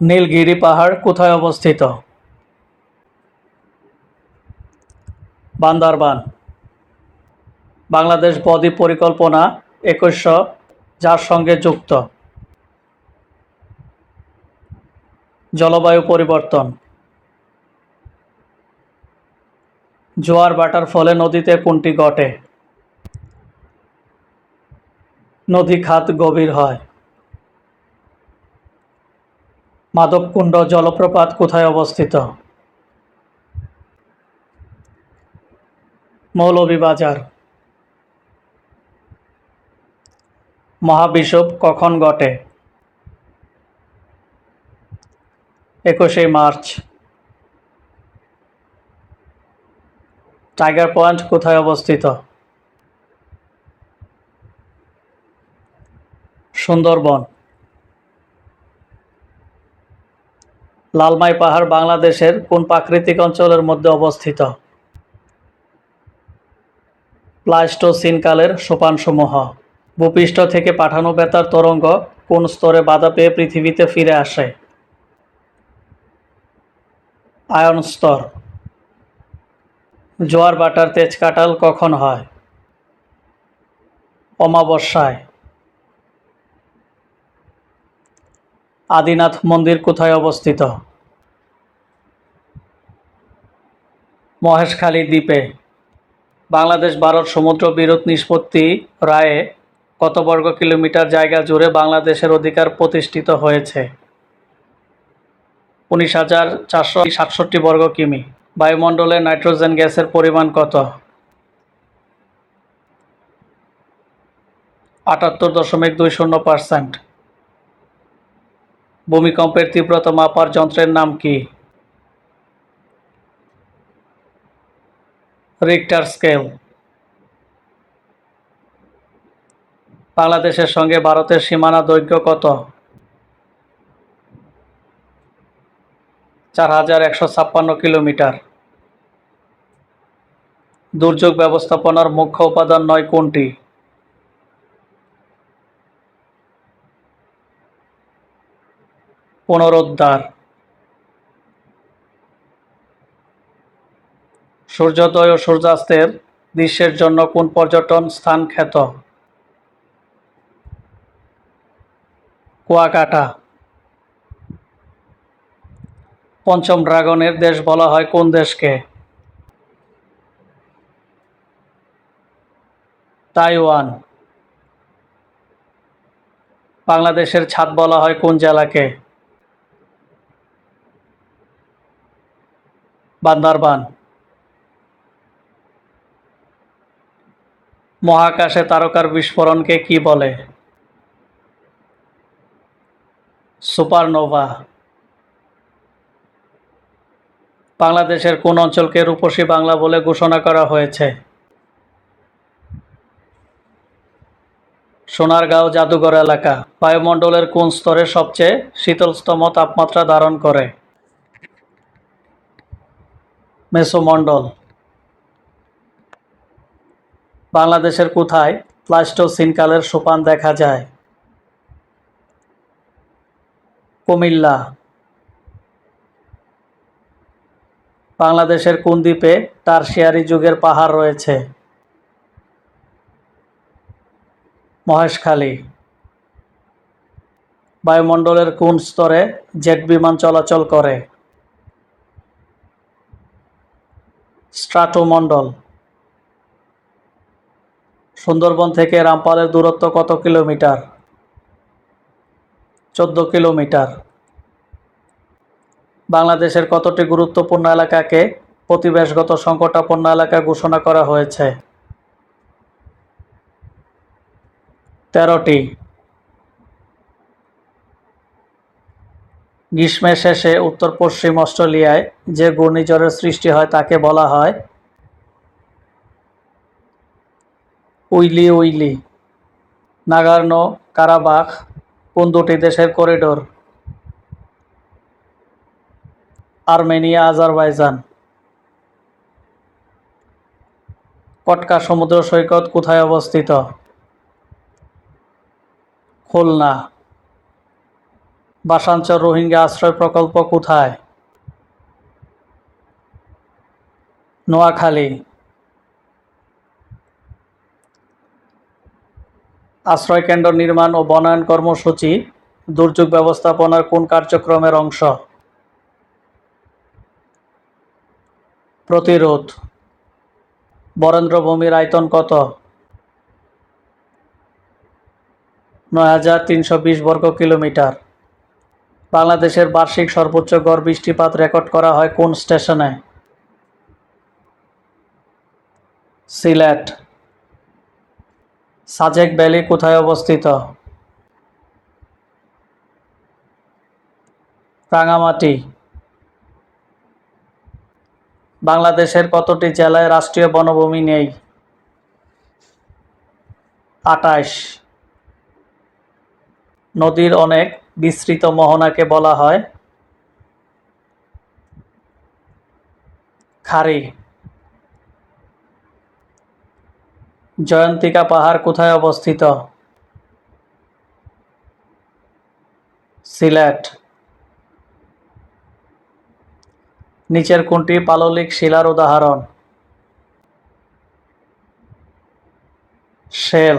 নীলগিরি পাহাড় কোথায় অবস্থিত? বান্দরবান। বাংলাদেশ বদ্বীপ পরিকল্পনা একুশশো, যার সঙ্গে যুক্ত। জলবায়ু পরিবর্তন। জোয়ার বাটার ফলে নদীতে কোনটি ঘটে? নদী খাত গভীর হয়। মাধবকুণ্ড জলপ্রপাত কোথায় অবস্থিত? মৌলভীবাজার। মহাবিষুব কখন ঘটে? একুশে মার্চ। টাইগার পয়েন্ট কোথায় অবস্থিত? সুন্দরবন। লালমাই পাহাড় বাংলাদেশের কোন প্রাকৃতিক অঞ্চলের মধ্যে অবস্থিত? প্লাস্টোসিন কালের সোপানসমূহ। ভূপৃষ্ঠ থেকে পাঠানো বেতার তরঙ্গ কোন স্তরে বাধা পেয়ে পৃথিবীতে ফিরে আসে? আয়ন স্তর। জোয়ার বাটার তেজ কাটাল কখন হয়? অমাবস্যায়। আদিনাথ মন্দির কোথায় অবস্থিত? মহেশখালী দ্বীপে। বাংলাদেশ, ভারত, সমুদ্র বিরোধ নিষ্পত্তি রায়ে কত বর্গ কিলোমিটার জায়গা জুড়ে বাংলাদেশের অধিকার প্রতিষ্ঠিত হয়েছে? উনিশ হাজার চারশো সাতষট্টি বর্গ কিমি। বায়ুমণ্ডলে নাইট্রোজেন গ্যাসের পরিমাণ কত? আটাত্তর দশমিক দুই শূন্য পার্সেন্ট। ভূমিকম্পের তীব্রতা মাপার যন্ত্রের নাম কি? রিক্টার স্কেল বাংলাদেশের সঙ্গে ভারতের সীমানা দৈর্ঘ্য কত? চার হাজার একশো ছাপ্পান্ন কিলোমিটার। দুর্যোগ ব্যবস্থাপনার মুখ্য উপাদান নয় কোনটি? পুনরুদ্ধার। সূর্যোদয় ও সূর্যাস্তের দৃশ্যের জন্য কোন পর্যটন স্থান খ্যাত? কুয়াকাটা। পঞ্চম ড্রাগনের দেশ বলা হয় কোন দেশকে? তাইওয়ান। বাংলাদেশের ছাদ বলা হয় কোন জেলাকে? বান্দারবান মহাকাশে তারকার বিস্ফোরণকে কি বলে? সুপারনোভা। বাংলাদেশের কোন অঞ্চলকে রূপসী বাংলা বলে ঘোষণা করা হয়েছে? সোনারগাঁও জাদুঘর এলাকা। বায়ুমণ্ডলের কোন স্তরে সবচেয়ে শীতলতম তাপমাত্রা ধারণ করে? মেসোমণ্ডল বাংলাদেশের কোথায় প্লাস্টোসিন কালের সোপান দেখা যায়? কুমিল্লা। বাংলাদেশের কোন দ্বীপে টারশিয়ারি যুগের পাহাড় রয়েছে? মহেশখালী। বায়ুমণ্ডলের কোন স্তরে জেট বিমান চলাচল করে? স্ট্রাটোমণ্ডল। সুন্দরবন থেকে রামপালের দূরত্ব কত কিলোমিটার? চোদ্দ কিলোমিটার। বাংলাদেশের কতটি গুরুত্বপূর্ণ এলাকাকে প্রতিবেশগত সংকটাপন্ন এলাকা ঘোষণা করা হয়েছে? তেরোটি। গ্রীষ্মের শেষে উত্তর পশ্চিম অস্ট্রেলিয়ায় যে ঘূর্ণিঝড়ের সৃষ্টি হয় তাকে বলা হয় উইলি উইলি। নাগার্নো কারাবাখ কোন দুটি দেশের করিডোর? Armenia, Azerbaijan. কটকা সমুদ্র সৈকত কোথায় অবস্থিত? খুলনা। বাসাঞ্চর রোহিঙ্গা আশ্রয় প্রকল্প কোথায়? নোয়াখালী। আশ্রয়কেন্দ্র নির্মাণ ও বনায়ন কর্মসূচি, দুর্যোগ ব্যবস্থাপনার কোন কার্যক্রমের অংশ? প্রতিরোধ। বরেন্দ্রভূমির আয়তন কত? নয় হাজার তিনশো বিশ বর্গ কিলোমিটার। বাংলাদেশের বার্ষিক সর্বোচ্চ গড় বৃষ্টিপাত রেকর্ড করা হয় কোন স্টেশনে? সিলেট। সাজেক ভ্যালি কোথায় অবস্থিত? রাঙামাটি। বাংলাদেশের কতটি জেলায় রাষ্ট্রীয় বনভূমি নেই? আটাইশ। নদীর অনেক বিস্তৃত মোহনাকে বলা হয় খারি। জয়ন্তিকা পাহাড় কোথায় অবস্থিত? সিলেট। নিচের কোনটি পাললিক শিলার উদাহরণ। শেল।